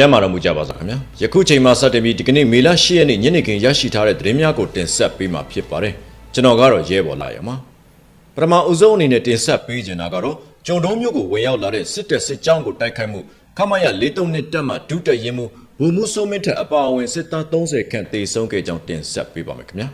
ကျမ်းမာတော်မူကြပါစားခင်ဗျာယခုချိန်မှစတင်ပြီးဒီကနေ့မေလ10ရက်နေ့ညနေခင်းရရှိထားတဲ့သတင်းများကိုတင်ဆက်ပေးမှာဖြစ်ပါတယ်ကျွန်တော်ကတော့ရဲဘော်လာရမှာပထမအဦးဆုံးအနေနဲ့တင်ဆက်ပေးချင်တာကတော့ကျုံတုံးမြို့ကိုဝင်ရောက်လာတဲ့စစ်တပ်စစ်ကြောင်းကိုတိုက်ခိုက်မှုခမရ43နှစ်တက်မှဒုတက်ရင်မှုဘူမှုစိုးမင်းထက်အပါအဝင်စစ်သား30ခန့်တေဆုံးခဲ့ကြောင်းတင်ဆက်ပေးပါမယ်ခင်ဗျာ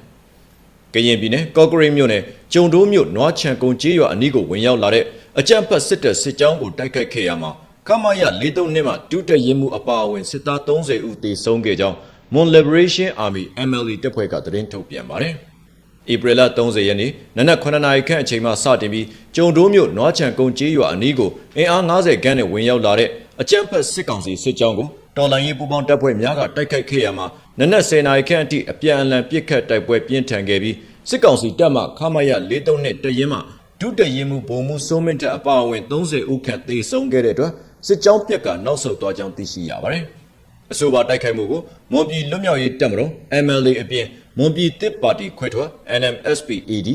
ကရင်ပြည်နယ်ကော့ကရိတ်မြို့နယ်ကျုံတိုးမြို့နွားချံကုန်းကျေးရွာအနီးကိုဝင်ရောက်လာတဲ့အကြမ်းဖက်စစ်တပ်စစ်ကြောင်းကိုတိုက်ခိုက်ခဲ့ရမှာ ခမရ43နှစ်မှဒုတက်ရင်မှုအပါအဝင်စစ်သား30ဦးတေဆုံးခဲ့ကြောင်း Mon Liberation Army MLA တပ်ဖွဲ့ကသတင်းထုတ်ပြန်ပါတယ်။ဧပြီလ30ရက်နေ့နနက်9နာရီခန့်အချိန်မှစတင်ပြီးကျုံတိုးမြို့နွားချံကုန်းကျေးရွာအနီးကိုအင်အား90ခန်းနဲ့ဝင်ရောက်လာတဲ့အကြမ်းဖက်စစ်ကောင်စီစစ်ကြောင်းကိုတော်လိုင်းရေးပူးပေါင်းတပ်ဖွဲ့များကတိုက်ခိုက်ခဲ့ရမှာနနက်10နာရီခန့်အထိအပြန်အလှန်ပစ်ခတ်တိုက်ပွဲပြင်းထန်ခဲ့ပြီးစစ်ကောင်စီတပ်မှခမရ43နဲ့တရင်မှဒုတရင်မှုဗိုလ်မှုစိုးမင်းတပ်အပါအဝင်30ဦးခန့်သေဆုံးခဲ့တဲ့အတွက် စစ်ကြောင်းပြက်ကနောက်ဆုတ်သွားကြောင်းသိရှိရပါတယ်။အဆိုပါတိုက်ခိုက်မှုကိုမွန်ပြည်လွတ်မြောက်ရေးတပ်မတော် MLA အပြင်မွန်ပြည်တစ်ပါတီခွဲထွက် NMSPAD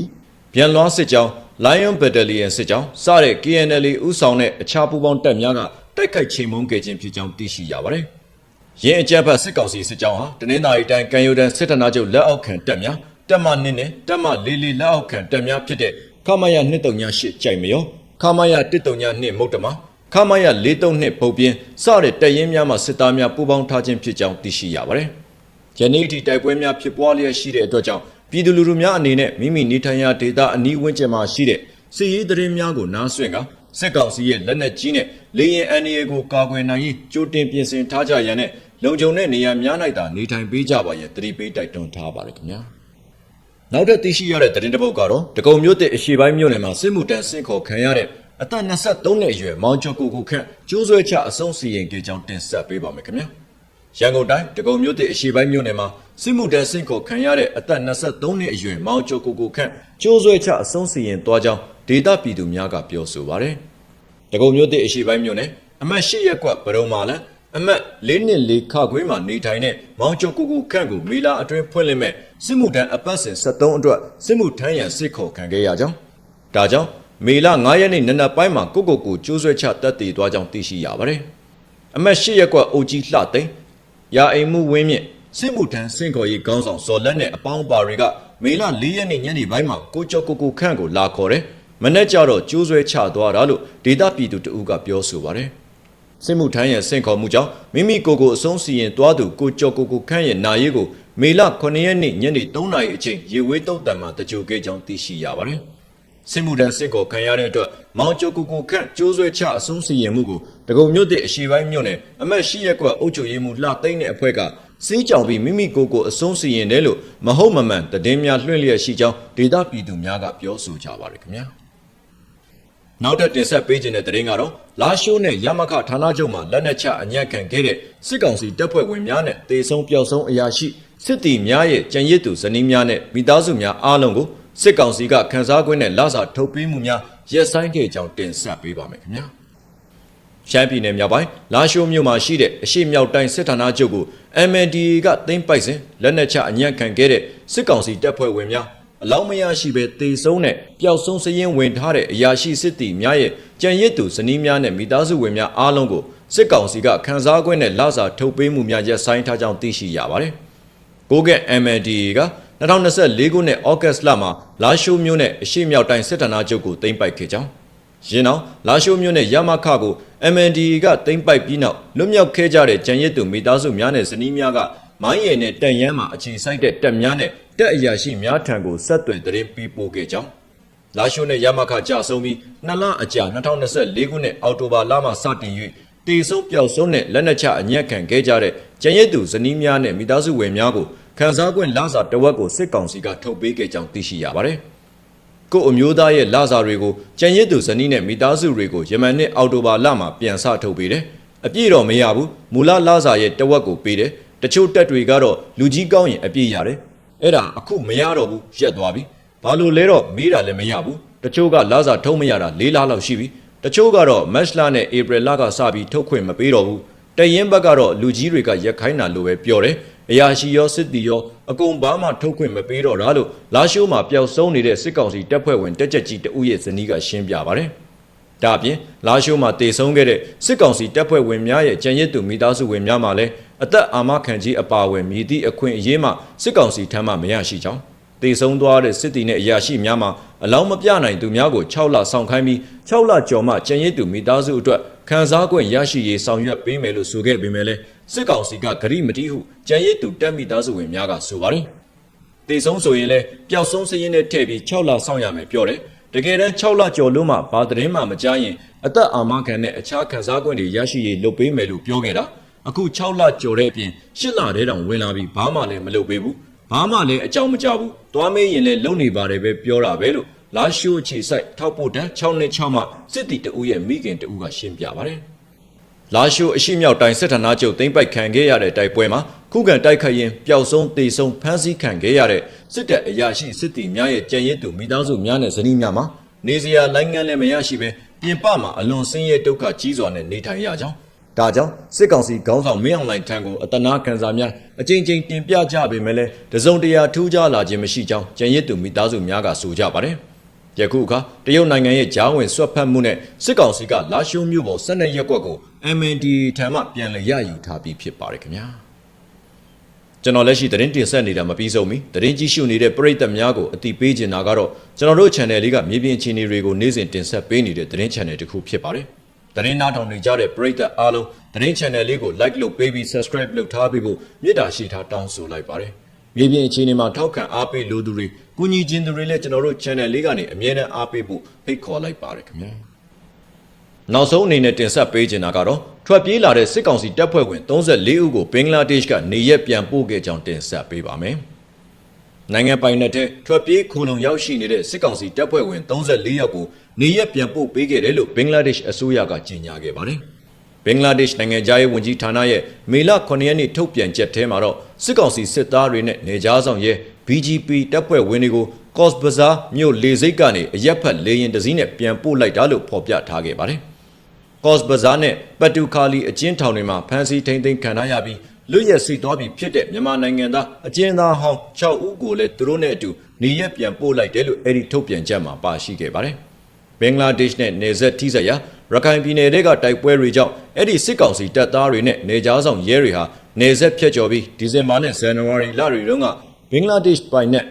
ပြန်လွှားစစ်ကြောင်း Lion Battalion စစ်ကြောင်းစတဲ့ KNL ဥဆောင်တဲ့အခြားပူးပေါင်းတပ်များကတိုက်ခိုက်ချိန်မုံခဲ့ခြင်းဖြစ်ကြောင်းသိရှိရပါတယ်။ရင်းအကြမ်းဖက်စစ်ကောင်စီစစ်ကြောင်းဟာတနင်္သာရီတိုင်းကံယူတန်းစစ်ဌာနချုပ်လက်အောက်ခံတပ်များတပ်မနင်းနဲ့တပ်မလေးလေးလက်အောက်ခံတပ်များဖြစ်တဲ့ခမရ238ကြိုက်မရောခမရ132မုတ်တမ ခမရ432ပုတ်ပြင်းစတဲ့တပ်ရင်းများမှစစ်သားများပူးပေါင်းထားခြင်းဖြစ်ကြောင်းသိရှိရပါတယ်။ယနေ့အထိတိုက်ပွဲများဖြစ်ပွားလျက်ရှိတဲ့အတွက်ကြောင့်ပြည်သူလူထုများအနေနဲ့မိမိနေထိုင်ရာဒေသအနီးဝန်းကျင်မှာရှိတဲ့စစ်ရေးသတင်းများကိုနားဆွင့်ကစစ်ကောင်စီရဲ့လက်နက်ကြီးနဲ့လေရင်အန်ရီကိုကာကွယ်နိုင်ရေးကြိုတင်ပြင်ဆင်ထားကြရန်နဲ့လုံခြုံတဲ့နေရာများ၌သာနေထိုင်ပေးကြပါရန်တတိပေးတိုက်တွန်းထားပါတယ်ခင်ဗျာနောက်ထပ်သိရှိရတဲ့သတင်းတစ်ပုဒ်ကတော့တကုံမြို့တဲ့အရှိပိုင်းမြို့နယ်မှာစစ်မှုတန်းဆင့်ခေါ်ခံရတဲ့ အသက်23နှစ်အရွယ်မောင်ကျော်ကိုကိုခန့်ကျိုးဆွဲချအဆုံးစီရင်ကြေးကြောင်းတင်ဆက်ပေးပါမယ်ခင်ဗျာရန်ကုန်တိုင်းတကုံမြို့တဲ့အရှိပိုင်းမြို့နယ်မှာစစ်မှုတန်းဆင့်ခေါ်ခံရတဲ့အသက်23နှစ်အရွယ်မောင်ကျော်ကိုကိုခန့်ကျိုးဆွဲချအဆုံးစီရင်သွားကြောင်းဒေသပြည်သူများကပြောဆိုပါတယ်တကုံမြို့တဲ့အရှိပိုင်းမြို့နယ်အမှတ်၈ရပ်ကွက်ဗရုံမာလန်အမတ်၄နှစ်၄ခခွေးမှာနေထိုင်တဲ့မောင်ကျော်ကိုကိုခန့်ကိုမေလာအတွင်းဖွင့်လှစ်မဲ့စစ်မှုထမ်းအပတ်စဉ်73အတွက်စစ်မှုထမ်းရန်စစ်ခေါ်ခံခဲ့ရကြောင်းဒါကြောင့် မေလ9ရက်နေ့နနက်ပိုင်းမှာကိုကိုကိုကျိုးဆွဲချတက်တည်သွားကြောင်းသိရှိရပါတယ်အမတ်၈ရက်ကွက်အိုကြီးလှသိန်းရာအိမ်မှုဝင်းမြင့်စစ်မှုထမ်းစင်ခေါ်ရေးခေါင်းဆောင်ဇော်လက်နဲ့အပေါင်းပါတွေကမေလ4ရက်နေ့ညနေပိုင်းမှာကိုကျော်ကိုကိုခန့်ကိုလာခေါ်တယ်မနေ့ကျတော့ကျိုးဆွဲချသွားတာလို့ဒေတာပြည်သူတဦးကပြောဆိုပါတယ်စစ်မှုထမ်းရဲ့စင့်ခေါ်မှုကြောင့်မိမိကိုယ်ကိုအဆုံးစီရင်သွားသူကိုကျော်ကိုကိုခန့်ရဲ့နာရေးကိုမေလ9ရက်နေ့ညနေ3နာရီအချိန်ရေဝေးတုတ်တံမှာတကြိုခဲ့ကြောင်းသိရှိရပါတယ်။ စစ်မှုထမ်းစစ်ကိုခံရတဲ့အတွက်မောင်ကျော်ကိုကိုခန့်ကျိုးဆွဲချအဆုံးစီရင်မှုကိုတကုံမြို့တဲ့အရှိပိုင်းမြို့နယ်အမတ်ရှိရက်ကွက်အုပ်ချုပ်ရေးမှူးလှသိန်းတဲ့အဖွဲ့ကစီးကြောင်ပြီးမိမိကိုယ်ကိုအဆုံးစီရင်တယ်လို့မဟုတ်မမှန်တည်င်းများလွှင့်လျက်ရှိကြောင်းဒေသပြည်သူများကပြောဆိုကြပါတယ်ခင်ဗျာ။နောက်ထပ်တင်ဆက်ပေးခြင်းတဲ့သတင်းကတော့လာရှိုးနဲ့ရမခဌာနချုပ်မှာလက်နက်ချအညံ့ခံခဲ့တဲ့စစ်ကောင်စီတပ်ဖွဲ့ဝင်များနဲ့တေဆုံးပျောက်ဆုံးအရာရှိစစ်တီများရဲ့ကြံရစ်သူဇနီးများနဲ့မိသားစုများအားလုံးကို စစ်ကောင်စီကခန်းစားခွင့်နဲ့လစာထုတ်ပေးမှုများရက်ဆိုင်ခဲ့ကြောင်းတင်ဆက်ပေးပါမယ်ခင်ဗျာရှမ်းပြည်နယ်မြောက်ပိုင်းလာရှိုးမြို့မှာရှိတဲ့အရှိမြောက်တိုင်းစစ်ဌာနချုပ်ကို MNDA ကသိမ်းပိုက်စဉ်လက်နက်ချအညံ့ခံခဲ့တဲ့စစ်ကောင်စီတပ်ဖွဲ့ဝင်များအလောင်းမရရှိပဲတေဆုံးတဲ့ပျောက်ဆုံးစရင်ဝင်ထားတဲ့အရာရှိစစ်တီများရဲ့ကြံရစ်သူဇနီးများနဲ့မိသားစုဝင်များအားလုံးကိုစစ်ကောင်စီကခန်းစားခွင့်နဲ့လစာထုတ်ပေးမှုများရပ်ဆိုင်းထားကြောင်းသိရှိရပါတယ်။ကိုကက် MNDA က 2024ခုနှစ်ဩဂတ်စ်လမှာလာရှိုးမြို့နယ်အရှိမြောက်တိုင်းစစ်ဌာနချုပ်ကိုသိမ်းပိုက်ခဲ့ကြောင်းရင်းအောင်လာရှိုးမြို့နယ်ရမခကို MNDA ကသိမ်းပိုက်ပြီးနောက်လွတ်မြောက်ခဲ့ကြတဲ့ကြံရစ်သူမိသားစုများနဲ့ဇနီးများကမိုင်းရည်နဲ့တန်ရမ်းမှာအခြေစိုက်တဲ့တပ်များနဲ့တက်အရာရှိများထံကိုဆက်သွယ်သတင်းပေးပို့ခဲ့ကြောင်းလာရှိုးနဲ့ရမခကြဆုံးပြီးနှစ်လအကြာ2024ခုနှစ်အောက်တိုဘာလမှစတင်၍တေဆုံးပျောက်ဆုံးနဲ့လက်နက်ချအညက်ခံခဲ့ကြတဲ့ကျန်ရစ်သူဇနီးများနဲ့မိသားစုဝင်များကိုခန်းစား권လစာတဝက်ကိုစစ်ကောင်စီကထုတ်ပေးခဲ့ကြောင်းသိရှိရပါတယ်။ကို့အမျိုးသားရဲ့လစာတွေကိုကျန်ရစ်သူဇနီးနဲ့မိသားစုတွေကိုယမန်နှစ်အောက်တိုဘာလမှာပြန်ဆထုတ်ပေးတယ်။အပြည့်တော့မရဘူး။မူလလစာရဲ့တဝက်ကိုပေးတယ်။တချို့တက်တွေကတော့လူကြီးကောင်းရင်အပြည့်ရတယ်။အဲ့ဒါအခုမရတော့ဘူးရက်သွားပြီ။ဘာလို့လဲတော့မေးတာလည်းမရဘူး။တချို့ကလစာထုံးမရတာ၄လလောက်ရှိပြီ။တချို့ကတော့မတ်လနဲ့ဧပြီလကစပြီးထုတ်ခွင့်မပေးတော့ဘူး။တရင်ဘက်ကတော့လူကြီးတွေကရက်ခိုင်းတာလို့ပဲပြောတယ်။ အရာရှိရောစစ်တီရောအကုန်ဘာမှထုတ်ခွင့်မပေးတော့တာလို့လာရှိုးမှာပျောက်ဆုံးနေတဲ့စစ်ကောင်စီတပ်ဖွဲ့ဝင်တက်ကြက်ကြီးတဦးရဲ့ဇနီးကရှင်းပြပါတယ်။ဒါအပြင်လာရှိုးမှာတေဆုံးခဲ့တဲ့စစ်ကောင်စီတပ်ဖွဲ့ဝင်များရဲ့ကြံရစ်သူမိသားစုဝင်များမှလည်းအသက်အာမခံကြီးအပါအဝင်မြည်သည့်အခွင့်အရေးမှစစ်ကောင်စီထမ်းမှမရရှိကြောင်းတေဆုံးသွားတဲ့စစ်တီနဲ့အရာရှိများမှာအလောင်းမပြနိုင်သူများကို6လဆောင်ခိုင်းပြီး6လကျော်မှကြံရစ်သူမိသားစုအတွက်ခံစား권ရရှိရေးဆောင်ရွက်ပေးမယ်လို့ဆိုခဲ့ပေမဲ့လည်း စစ်ကောင်စီကဂရိမတိဟုကြံရစ်သူတပ်မိသားစုဝင်များကဆိုပါတယ်။တေဆုံးဆိုရင်လည်းပျောက်ဆုံးစည်ရင်းနဲ့ထည့်ပြီး6လစောင့်ရမယ်ပြောတယ်။တကယ်တမ်း6လကျော်လို့မှဘာသတင်းမှမကြားရင်အသက်အာမခံနဲ့အခြားခံစား권တွေရရှိရေးလုပ်ပေးမယ်လို့ပြောခဲ့တာ။အခု6လကျော်တဲ့အပြင်8လတည်းတောင်ဝင်လာပြီးဘာမှလည်းမလုပ်ပေးဘူး။ဘာမှလည်းအကြောင်းမကြဘူး။သွားမေးရင်လည်းလုံနေပါတယ်ပဲပြောတာပဲလို့လာရှိုးအခြေဆိုင်ထောက်ပို့တန်း6နှစ်6မှစစ်တီတဦးရဲ့မိခင်တဦးကရှင်းပြပါတယ်။ လာရှိုးအရှိမြောက်တိုင်းစစ်ဌာနချုပ်သိမ်းပိုက်ခံခဲ့ရတဲ့တိုက်ပွဲမှာခုခံတိုက်ခတ်ရင်ပျောက်ဆုံးတေဆုံးဖမ်းဆီးခံခဲ့ရတဲ့စစ်တပ်အရာရှိစစ်တီများရဲ့ကြံရစ်သူမိသားစုများနဲ့ဇနီးများမှာနေစရာလိုင်းငန်းလည်းမရရှိပဲပြင်ပမှာအလွန်ဆင်းရဲဒုက္ခကြီးစွာနဲ့နေထိုင်ရကြောင်းဒါကြောင့်စစ်ကောင်စီခေါင်းဆောင်မင်းအောင်လှိုင်ထံကိုအတနာခံစားများအကြိမ်ကြိမ်တင်ပြကြပေမဲ့လည်းတစုံတရာထူးခြားလာခြင်းမရှိကြောင်းကြံရစ်သူမိသားစုများကဆိုကြပါတယ် ယခုအခါတရုတ်နိုင်ငံရဲ့ဂျားဝင်ဆွတ်ဖက်မှုနဲ့စစ်ကောင်စီကလာရှိုးမြို့ပေါ်၁၂ရက်ကွက်ကို MND ထံမှပြန်လည်ရယူထားပြီးဖြစ်ပါတယ်ခင်ဗျာကျွန်တော်လက်ရှိသတင်းတင်ဆက်နေတာမပြီးဆုံးမီသတင်းကြည့်ရှုနေတဲ့ပရိသတ်များကိုအတိပေးချင်တာကတော့ကျွန်တော်တို့ channel လေးကမြေပြင်အခြေအနေတွေကိုနေ့စဉ်တင်ဆက်ပေးနေတဲ့သတင်း channel တစ်ခုဖြစ်ပါတယ်သတင်းနားထောင်နေကြတဲ့ပရိသတ်အားလုံးသတင်း channel လေးကို like လုပ်ပေးပြီး subscribe လုပ်ထားပေးဖို့မေတ္တာရှိထားတောင်းဆိုလိုက်ပါတယ် မြေပြင်အခြေအနေမှာထောက်ခံအားပေးလိုသူတွေကူညီခြင်းသူတွေလည်းကျွန်တော်တို့ channel လေးကနေအမြဲတမ်းအားပေးဖို့ဖိတ်ခေါ်လိုက်ပါတယ်ခင်ဗျာနောက်ဆုံးအနေနဲ့တင်ဆက်ပေးချင်တာကတော့ထွက်ပြေးလာတဲ့စစ်ကောင်စီတပ်ဖွဲ့ဝင်34ဦးကိုဘင်္ဂလားဒေ့ရှ်ကနေရက်ပြန်ပို့ခဲ့ကြောင်းတင်ဆက်ပေးပါမယ်။နိုင်ငံပိုင်နယ်ထဲထွက်ပြေးခိုလုံရောက်ရှိနေတဲ့စစ်ကောင်စီတပ်ဖွဲ့ဝင်34ယောက်ကိုနေရက်ပြန်ပို့ပေးခဲ့တယ်လို့ဘင်္ဂလားဒေ့ရှ်အစိုးရကကြေညာခဲ့ပါတယ်။ဘင်္ဂလားဒေ့ရှ်နိုင်ငံသားရေးဝန်ကြီးဌာနရဲ့မေလ9ရက်နေ့ထုတ်ပြန်ချက်ထဲမှာတော့ စစ်ကောင်စီစစ်သားတွေနဲ့နေကြားဆောင်ရဲ့ BGP တပ်ဖွဲ့ဝင်တွေကို Coast Bazar မြို့လေဆိပ်ကနေအရက်ဖက်လေရင်တစည်းနဲ့ပြန်ပို့လိုက်တာလို့ဖော်ပြထားခဲ့ပါတယ်။ကော့စ်ဘဇာနဲ့ပတ်တူခါလီအကျဉ်းထောင်တွေမှာဖမ်းဆီးထိန်းသိမ်းခံထားရပြီးလွတ်ရက်စီသွားပြီဖြစ်တဲ့မြန်မာနိုင်ငံသားအကျဉ်းသားဟောင်း6ဦးကိုလည်းသူတို့နဲ့အတူနေရက်ပြန်ပို့လိုက်တယ်လို့အဲ့ဒီထုတ်ပြန်ချက်မှာပါရှိခဲ့ပါတယ်။ဘင်္ဂလားဒေ့ရှ်နဲ့နေဆက်ထိစပ်ရာ ရခိုင်ပြည်နယ်တွေကတိုက်ပွဲတွေကြောင့်အဲ့ဒီစစ်ကောင်စီတပ်သားတွေနဲ့နေကြားဆောင်ရဲတွေဟာနေဆက်ဖြတ်ကျော်ပြီးဒီဇင်ဘာနဲ့ဇန်နဝါရီလတွေတုန်းကဘင်္ဂလားဒေ့ရှ်ပိုင်နဲ့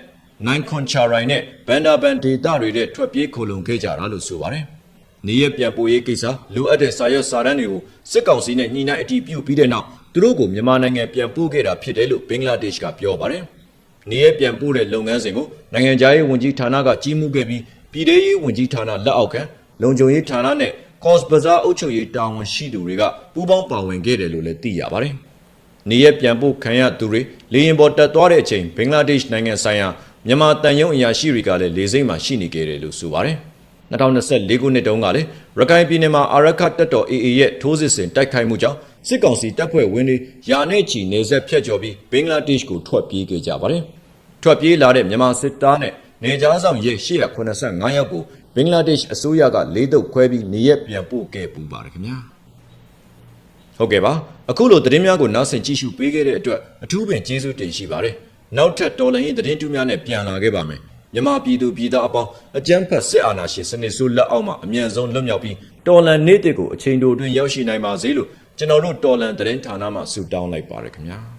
နိုင်ခွန်ချာရိုင်နဲ့ဘန်ဒါဘန်ဒေတာတွေတဲ့ထွက်ပြေးခိုလုံခဲ့ကြတာလို့ဆိုပါတယ်။နေရပြန်ပို့ရေးကိစ္စလိုအပ်တဲ့စာရွက်စာတမ်းတွေကိုစစ်ကောင်စီနဲ့ညှိနှိုင်းအတည်ပြုပြီးတဲ့နောက်သူတို့ကိုမြန်မာနိုင်ငံပြန်ပို့ခဲ့တာဖြစ်တယ်လို့ဘင်္ဂလားဒေ့ရှ်ကပြောပါတယ်။နေရပြန်ပို့တဲ့လုပ်ငန်းစဉ်ကိုနိုင်ငံခြားရေးဝန်ကြီးဌာနကကြီးမှုခဲ့ပြီးပြည်ထရေးဝန်ကြီးဌာနလက်အောက်ခံလုံခြုံရေးဌာနနဲ့ Coast Bazar အုပ်ချုပ်ရေးတာဝန်ရှိသူတွေကပူးပေါင်းပါဝင်ခဲ့တယ်လို့လည်းသိရပါတယ်။နေရပြန်ပို့ခံရသူတွေလေရင်ပေါ်တက်သွားတဲ့အချိန်ဘင်္ဂလားဒေ့ရှ်နိုင်ငံဆိုင်ရာမြန်မာတန်ယုံအရာရှိတွေကလည်းလေစိမ့်မှာရှိနေကြတယ်လို့ဆိုပါတယ်။2024ခုနှစ်တုန်းကလည်းရခိုင်ပြည်နယ်မှာအာရခတ်တပ်တော် AA ရဲ့ထိုးစစ်ဆင်တိုက်ခိုက်မှုကြောင့်စစ်ကောင်စီတပ်ဖွဲ့ဝင်တွေယာနဲ့ချီနေဆက်ဖြတ်ကျော်ပြီးဘင်္ဂလားဒေ့ရှ်ကိုထွက်ပြေးခဲ့ကြပါတယ်။ထွက်ပြေးလာတဲ့မြန်မာစစ်သားနဲ့နေကြားဆောင်ရဲ885ယောက်ကို ဘင်္ဂလားဒေ့ရှ်အစိုးရကလေးတုပ်ခွဲပြီးနေရက်ပြန်ပို့ခဲ့ပူပါတယ်ခင်ဗျာ။ဟုတ်ကဲ့ပါအခုလိုသတင်းများကိုနောက်ဆင်ကြည့်ရှုပေးခဲ့တဲ့အတွက်အထူးပင်ကျေးဇူးတင်ရှိပါတယ်နောက်ထပ်တော်လှန်ရေးသတင်းတူးများနဲ့ပြန်လာခဲ့ပါမယ်မြန်မာပြည်သူပြည်သားအပေါင်းအကြမ်းဖက်စစ်အာဏာရှင်စနစ်ဆိုးလက်အောက်မှာအမြန်ဆုံးလွတ်မြောက်ပြီးတော်လှန်နေ့တစ်ကိုအချိန်တိုအတွင်းရောက်ရှိနိုင်ပါစေလို့ကျွန်တော်တို့တော်လှန်သတင်းဌာနမှဆုတောင်းလိုက်ပါရခင်ဗျာ